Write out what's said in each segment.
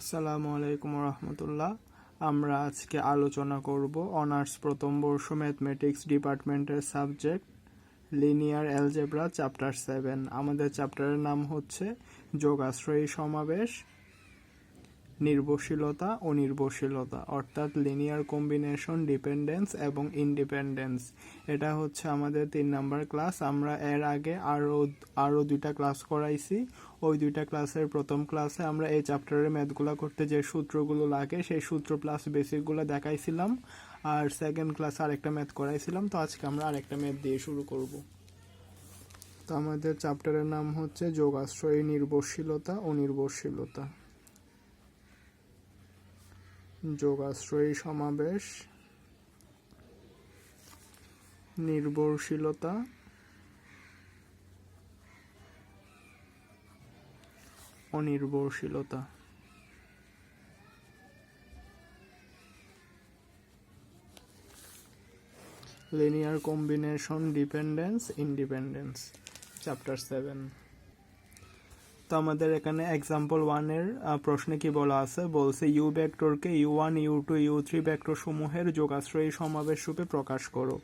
আসসালামু আলাইকুম রহমতুল্লাহ আমরা আজকে আলোচনা করব অনার্স প্রথম বর্ষ ম্যাথমেটিক্স ডিপার্টমেন্টের subject, linear algebra, chapter seven. আমাদের চ্যাপ্টারের নাম হচ্ছে যোগাশ্রয়ী সমাবেশ। নির্ভরশীলতা ও নির্ভরশীলতা, অর্থাৎ লিনিয়ার কম্বিনেশন ডিপেন্ডেন্স এবং ইনডিপেন্ডেন্স এটা হচ্ছে আমাদের তিন নাম্বার ক্লাস আমরা এর আগে আরও আরও দুইটা ক্লাস করাইছি। ওই দুইটা ক্লাসের প্রথম ক্লাসে আমরা এই চ্যাপ্টারের ম্যাথগুলো করতে যে সূত্রগুলো লাগে, সেই সূত্র প্লাস বেসিকগুলো দেখাইছিলাম। আর সেকেন্ড ক্লাসে আরেকটা ম্যাথ করাইছিলাম। তো আজকে আমরা আরেকটা ম্যাথ দিয়ে শুরু করব। তো আমাদের চ্যাপ্টারের নাম হচ্ছে যোগাশ্রয়ী নির্ভরশীলতা ও নির্ভরশীলতা। যোগাশ্রয়ী সমাবেশ নির্ভরশীলতা অনির্ভরশীলতা। Linear combination dependence independence chapter seven তো আমাদের এখানে এক্সাম্পল ওয়ানের প্রশ্নে কি বলা আছে? বলছে ইউ ভেক্টরকে U one U two U three vector সমূহের যোগাশ্রয়ী সমাবেশ রূপে প্রকাশ করো।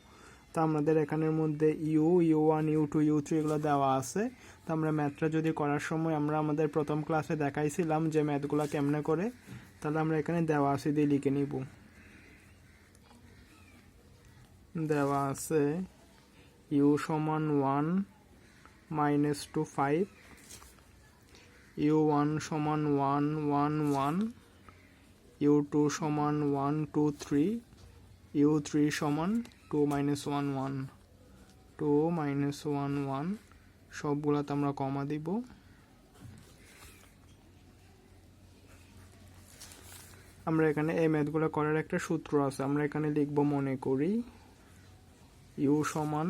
তো আমাদের এখানের মধ্যে U U one U two U three এগুলো দেওয়া আছে। তো আমরা ম্যাথটা যদি করার সময় আমরা আমাদের প্রথম ক্লাসে দেখাইছিলাম যে ম্যাথগুলো কেমনে করে, তাহলে আমরা এখানে দেওয়া আছে, দিয়ে লিখে নিব। দেওয়া আছে ইউ সমান one minus two five U one সমান one one one, U two সমান one two three, U three সমান two minus one one, two minus one one, সবগুলাতে আমরা কমা দিব। আমরা এখানে এই ম্যাথগুলো করার একটা সূত্র আছে, আমরা এখানে লিখব মনে করি, ইউ সমান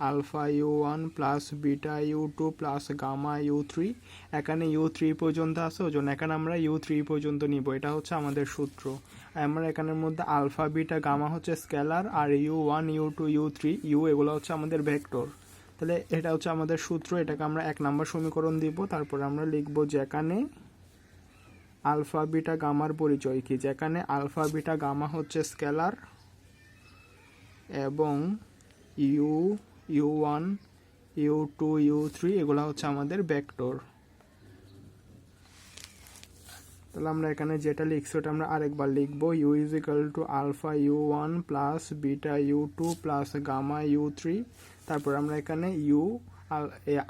alpha U one plus beta U two plus gamma U three. এখানে ইউ থ্রি পর্যন্ত আছে, ওই জন্য এখানে আমরা ইউ থ্রি পর্যন্ত নিব। এটা হচ্ছে আমাদের সূত্র। আমরা এখানের মধ্যে আলফা, বিটা, গামা হচ্ছে স্কেলার আর U one, U two, U three, U এগুলো হচ্ছে আমাদের ভেক্টর। তাহলে এটা হচ্ছে আমাদের সূত্র, এটাকে আমরা এক নম্বর সমীকরণ দিব। তারপরে আমরা লিখব যেখানে আলফা, বিটা, গামার পরিচয় কি? যেখানে আলফা, বিটা, গামা হচ্ছে স্কেলার এবং U U one, U two, U three, এগুলো হচ্ছে আমাদের ভেক্টর তাহলে আমরা এখানে যেটা লিখছি, ওটা আমরা আরেকবার লিখব। U is equal to alpha U one plus beta U two plus gamma U three. তারপর আমরা এখানে U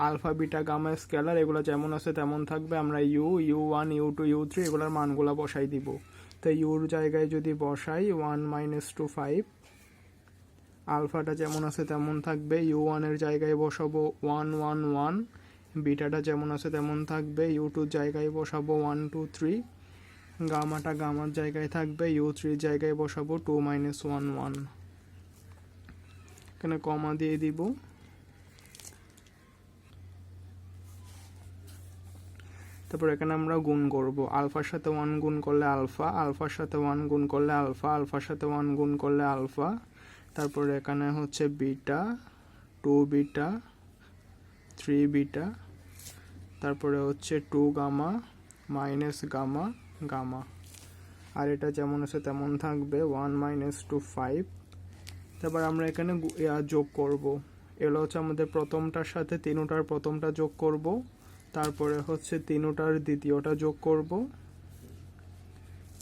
alpha, beta, gamma, scalar, এগুলো যেমন আছে তেমন থাকবে। আমরা U U one, U two, U three, এগুলোর মানগুলো বসাই দিব। তো ইউর জায়গায় যদি বসাই ওয়ান মাইনাস টু ফাইভ আলফাটা যেমন আছে তেমন থাকবে ইউ ওয়ানের জায়গায় বসাবো ওয়ান ওয়ান ওয়ান বিটাটা যেমন আছে তেমন থাকবে ইউ টুর জায়গায় বসাবো ওয়ান টু থ্রি গামাটা গামার জায়গায় থাকবে ইউ থ্রির জায়গায় বসাবো টু মাইনাস ওয়ান ওয়ান এখানে কমা দিয়ে দিব। তারপর এখানে আমরা গুণ করব। আলফার সাথে ওয়ান গুণ করলে আলফা, আলফার সাথে ওয়ান গুণ করলে আলফা, আলফার সাথে ওয়ান গুণ করলে আলফা। তারপরে এখানে হচ্ছে beta, two beta, three beta, তারপরে হচ্ছে two gamma, minus gamma gamma. আর এটা যেমন আছে তেমন থাকবে, ওয়ান মাইনাস টু ফাইভ। তারপর আমরা এখানে যোগ করব। এগুলো হচ্ছে আমাদের প্রথমটার সাথে তিনোটার প্রথমটা যোগ করব। তারপরে হচ্ছে তিনোটার দ্বিতীয়টা যোগ করব।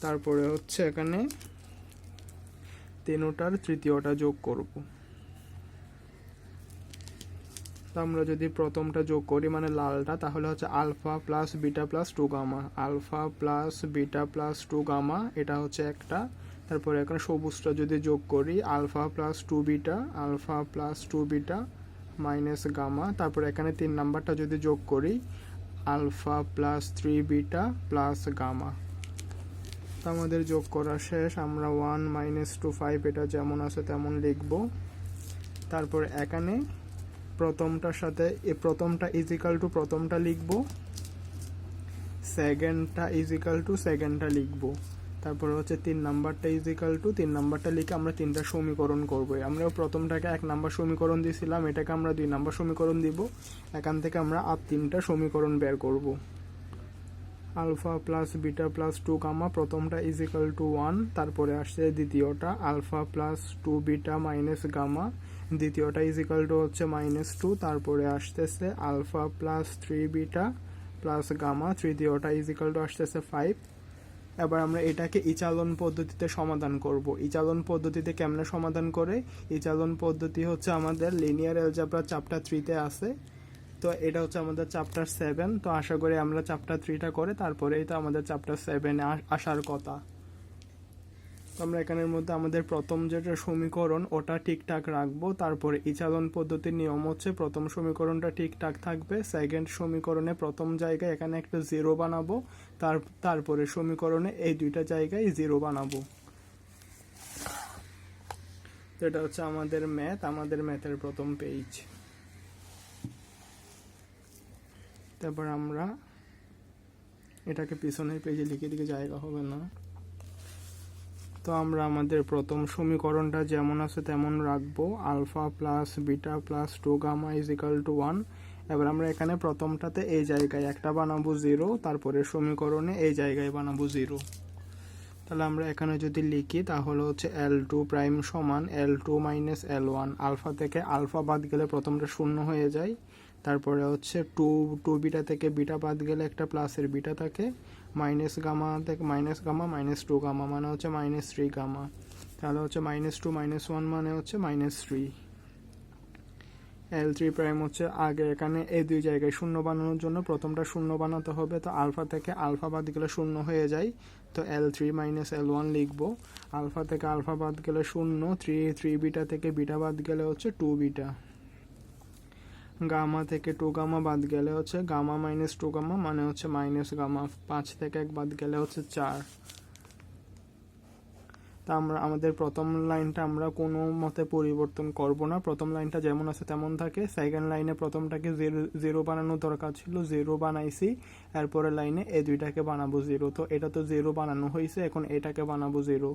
তারপরে হচ্ছে এখানে তিনোটার তৃতীয়টা যোগ করব। তো আমরা যদি প্রথমটা যোগ করি মানে লালটা, তাহলে হচ্ছে alpha plus beta plus two gamma. Alpha plus beta plus two gamma, এটা হচ্ছে একটা। তারপরে এখানে সবুজটা যদি যোগ করি, alpha plus two beta, alpha plus two beta minus gamma. তারপরে এখানে তিন নাম্বারটা যদি যোগ করি, alpha plus three beta plus gamma. আমাদের যোগ করা শেষ। আমরা ওয়ান মাইনাস টু ফাইভ এটা যেমন আছে তেমন লিখব। তারপর এখানে প্রথমটার সাথে, এ প্রথমটা ইজিক্যাল টু প্রথমটা লিখব। সেকেন্ডটা ইজিক্যাল টু সেকেন্ডটা লিখব। তারপরে হচ্ছে তিন নাম্বারটা ইজিক্যাল টু তিন নাম্বারটা লিখে আমরা তিনটা সমীকরণ করব। আমরা প্রথমটাকে এক নাম্বার সমীকরণ দিয়েছিলাম এটাকে আমরা দুই নাম্বার সমীকরণ দিব। এখান থেকে আমরা আর তিনটা সমীকরণ বের করব। Alpha plus beta plus two gamma, প্রথমটা ইজ ইকাল টু ওয়ান তারপরে আসছে দ্বিতীয়টা, alpha plus two beta minus gamma, দ্বিতীয়টা ইজ ইকাল টু হচ্ছে মাইনাস টু তারপরে আসতেছে alpha plus three beta plus gamma, তৃতীয়টা is equal to আসতেছে ফাইভ এবার আমরা এটাকে ইচালন পদ্ধতিতে সমাধান করব। ইচালন পদ্ধতিতে কেমনে সমাধান করে? ইচালন পদ্ধতি হচ্ছে আমাদের লিনিয়ার অ্যালজাব্রা চ্যাপ্টার থ্রিতে আছে। তো এটা হচ্ছে আমাদের চ্যাপ্টার সেভেন তো আশা করি আমরা চ্যাপ্টার থ্রিটা করে তারপরেই তো আমাদের চ্যাপ্টার সেভেনে আসার কথা। তো আমরা এখানের মধ্যে আমাদের প্রথম যেটা সমীকরণ, ওটা ঠিকঠাক রাখব। তারপরে ইচালন পদ্ধতির নিয়ম হচ্ছে প্রথম সমীকরণটা ঠিকঠাক থাকবে। সেকেন্ড সমীকরণে প্রথম জায়গায় এখানে একটা জিরো বানাবো। তার তারপরে সমীকরণে এই দুইটা জায়গায় জিরো বানাবো। এটা হচ্ছে আমাদের ম্যাথ আমাদের ম্যাথের প্রথম পেজ তারপর আমরা এটাকে পিছনের পেজে লিখে দিকে জায়গা হবে না। তো আমরা আমাদের প্রথম সমীকরণটা যেমন আছে তেমন রাখব। Alpha plus beta plus two gamma is equal to one. এবার আমরা এখানে প্রথমটাতে এই জায়গায় একটা বানাবো জিরো, তারপরে সমীকরণে এই জায়গায় বানাবো জিরো। তাহলে আমরা এখানে যদি লিখি, তাহলে হচ্ছে এল টু প্রাইম সমান L two minus L one alpha থেকে আলফা বাদ গেলে প্রথমটা শূন্য হয়ে যায়। তারপরে হচ্ছে টু টু বিটা থেকে বিটা বাদ গেলে একটা প্লাসের বিটা থাকে, মাইনাস গামা থেকে minus gamma, minus two gamma মানে হচ্ছে মাইনাস থ্রি গামা। তাহলে হচ্ছে মাইনাস টু, মাইনাস ওয়ান মানে হচ্ছে minus three. L three prime হচ্ছে আগে, এখানে এই দুই জায়গায় শূন্য বানানোর জন্য প্রথমটা শূন্য বানাতে হবে, তো আলফা থেকে আলফা বাদ গেলে শূন্য হয়ে যায়, তো L three minus L one লিখব। আলফা থেকে আলফা বাদ গেলে শূন্য, থ্রি থ্রি বিটা থেকে বিটা বাদ গেলে হচ্ছে টু বিটা। গামা থেকে টু গামা বাদ গেলে হচ্ছে গামা মাইনাস টু গামা মানে হচ্ছে মাইনাস গামা। পাঁচ থেকে এক বাদ গেলে হচ্ছে চার। তা আমরা, আমাদের প্রথম লাইনটা আমরা কোনো মতে পরিবর্তন করব না। প্রথম লাইনটা যেমন আছে তেমন থাকে। সেকেন্ড লাইনে প্রথমটাকে জিরো জিরো বানানোর দরকার ছিল জিরো বানাইছি। এরপরে লাইনে এই দুইটাকে বানাবো জিরো তো এটা তো জিরো বানানো হয়েছে এখন এটাকে বানাবো জিরো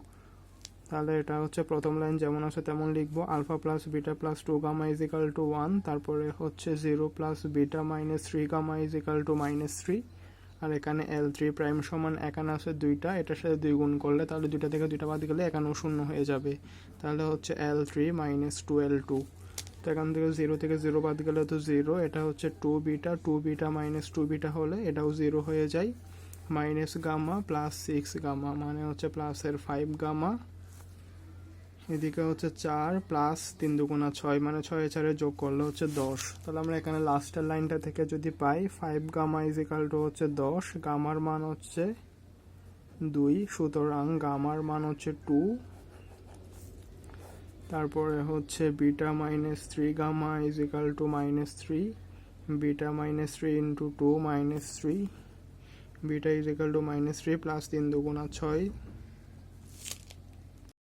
তাহলে এটা হচ্ছে প্রথম লাইন, যেমন আছে তেমন লিখব, alpha plus beta plus two gamma is equal to one, তারপরে হচ্ছে zero plus beta minus three gamma is equal to minus three, আর এখানে এল থ্রি প্রাইম সমান এখানে আছে দুইটা, এটার সাথে দুই গুণ করলে তাহলে দুইটা থেকে দুইটা বাদ গেলে এখানেও শূন্য হয়ে যাবে। তাহলে হচ্ছে L three minus two L two. তো এখান থেকে জিরো থেকে জিরো বাদ গেলে তো জিরো, এটা হচ্ছে two beta two beta minus two beta হলে এটাও জিরো হয়ে যায়। Minus gamma plus six gamma মানে হচ্ছে প্লাসের ফাইভ গামা। এদিকে হচ্ছে চার প্লাস তিন দুগুণা ছয় মানে ছয় চারে যোগ করলে হচ্ছে দশ। তাহলে আমরা এখানে লাস্টের লাইনটা থেকে যদি পাই five gamma is equal to হচ্ছে দশ গামার মান হচ্ছে দুই, সুতরাং গামার মান হচ্ছে টু তারপরে হচ্ছে beta minus three gamma is equal to minus three beta minus three into two minus three beta is equal to minus three plus তিন দুগুণা ছয়।